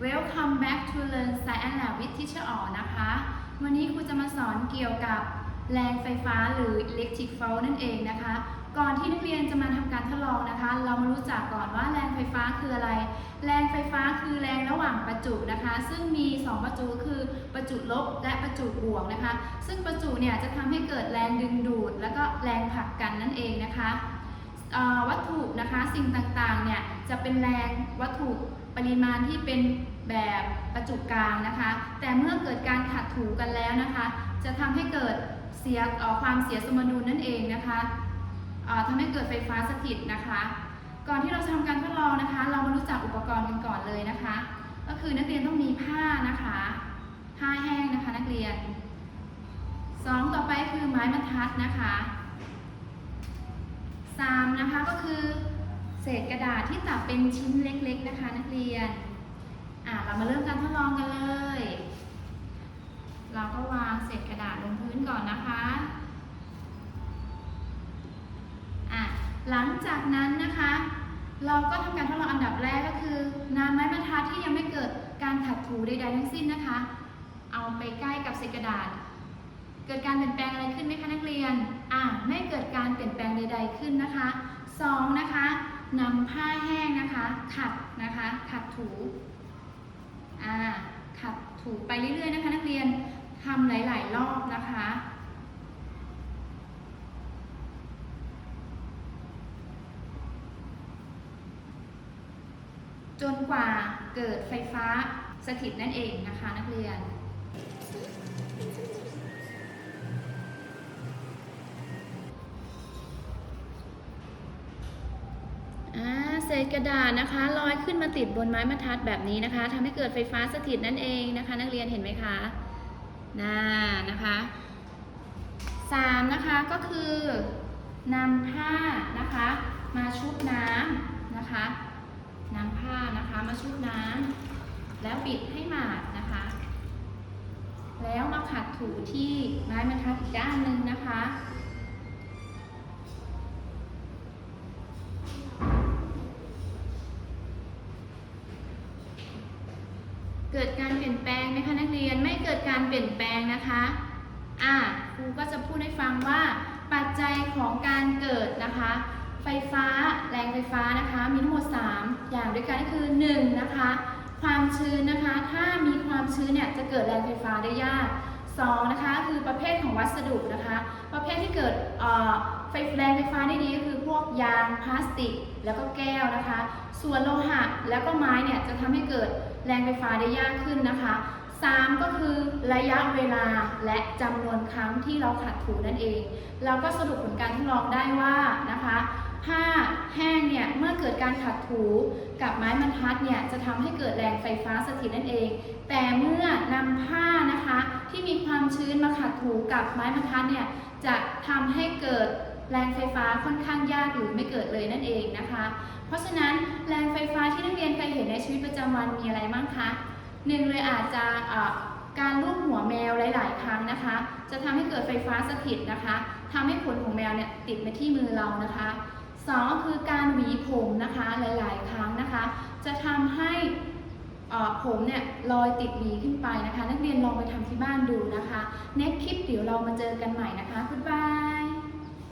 Welcome back to Learn Science Lab with Teacher อ๋อนะคะ วันนี้ครูจะมาสอนเกี่ยวกับแรงไฟฟ้าหรือ electric fault นั่นเองนะคะ ก่อนที่นักเรียนจะมาทำการทดลองนะคะ เรามารู้จักก่อนว่าแรงไฟฟ้าคืออะไร แรงไฟฟ้าคือแรงระหว่างประจุนะคะ ซึ่งมี 2 ประจุคือประจุลบและประจุบวกนะคะ ซึ่งประจุเนี่ยจะทำให้เกิดแรงดึงดูด แล้วก็แรงผลักกันนั่นเองนะคะ วัตถุนะคะสิ่งต่างๆเนี่ยจะเป็นแรงวัตถุปริมาณที่เป็นแบบประจุกลางนะคะ แต่เมื่อเกิดการขัดถูกันแล้วนะคะ จะทำให้เกิดเสียความเสียสมดุลนั่นเองนะคะเอ่อทำให้เกิดไฟฟ้าสถิตนะคะ ก่อนที่เราจะทำการทดลองนะคะ เรามารู้จักอุปกรณ์กันก่อนเลยนะคะ ก็คือนักเรียนต้องมีผ้านะคะผ้าแห้งนะคะนักเรียนสองต่อไปคือไม้บรรทัดนะคะ สามนะคะก็คือเศษกระดาษที่ตัดเป็นชิ้นเล็กๆนะคะ นักเรียนอะเรามาเริ่มการทดลองกันเลย เราก็วางเศษกระดาษลงพื้นก่อนนะคะอะหลังจากนั้นนะคะ เราก็ทำการทดลองอันดับแรกก็คือนำไม้บรรทัดที่ยังไม่เกิดการขัดถูใดๆทั้งสิ้นนะคะ เอาไปใกล้กับเศษกระดาษ เกิดการเปลี่ยนแปลงอะไรขึ้นไหมคะนักเรียน อ่าไม่เกิดการเปลี่ยนแปลงใด ๆขึ้นนะคะสองนะคะนำผ้าแห้งนะคะ ขัดนะคะ ขัดถูอ่าขัดถูไปเรื่อยๆนะคะ นักเรียนทำหลาย ๆ รอบนะคะจนกว่าเกิดไฟฟ้าสถิตนั่นเองนะคะนักเรียน เศษกระดาษนะคะลอยขึ้นมาติดบนไม้บรรทัดแบบนี้นะคะทำให้เกิดไฟฟ้าสถิตนั่นเองนะคะ นักเรียนเห็นไหมคะน่านะคะสามนะคะก็คือนำผ้านะคะ มาชุบน้ำนะคะนำผ้านะคะมาชุบน้ำแล้วปิดให้หมาดนะคะ แล้วมาขัดถูที่ไม้บรรทัดอีกด้านหนึ่งนะคะ เกิดการเปลี่ยนแปลงไหมคะนักเรียนไม่เการเปลี่ยนแปลงนะคะ อ่าครูก็จะพูดให้ฟังว่าปัจจัยของการเกิดนะคะ ไฟฟ้าแรงไฟฟ้านะคะ มีทั้งหมด 3 อย่างด้วยกันก็คือ1นะคะความชื้นนะคะ ถ้ามีความชื้นเนี่ยจะเกิดแรงไฟฟ้าได้ยาก2นะคะคือประเภทของวัสดุนะคะ ประเภทที่เกิดไฟแรงไฟฟ้าได้ดีก็คือพวกยางพลาสติก แล้วก็แก้วนะคะ ส่วนโลหะแล้วก็ไม้เนี่ยจะทำให้เกิดแรงไฟฟ้าได้ยากขึ้นนะคะ 3 ก็คือระยะเวลาและจำนวนครั้งที่เราขัดถูนั่นเอง เราก็สรุปผลการทดลองได้ว่านะคะผ้าแห้งเนี่ยเมื่อเกิดการขัดถูกับไม้บรรทัดเนี่ยจะทำให้เกิดแรงไฟฟ้าสถิตนั่นเอง แต่เมื่อนำผ้านะคะที่มีความชื้นมาขัดถูกับไม้บรรทัดเนี่ยจะทำให้เกิดแรงไฟฟ้าค่อนข้างยากหรือไม่เกิดเลยนั่นเองนะคะ เพราะฉะนั้นแรงไฟฟ้าที่นักเรียนเคยเห็นในชีวิตประจำวันมีอะไรบ้างคะ หนึ่งเลยอาจจะการลูบหัวแมวหลาย ๆ ครั้งนะคะ จะทำให้เกิดไฟฟ้าสถิตนะคะทำให้ขนของแมวเนี่ยติดมาที่มือเรานะคะสองก็คือการหวีผมนะคะหลาย ๆ ครั้งนะคะ จะทำให้ผมเนี่ยลอยติดหวีขึ้นไปนะคะ นักเรียนลองไปทำที่บ้านดูนะคะ next คลิปเดี๋ยวเรามาเจอกันใหม่นะคะ goodbye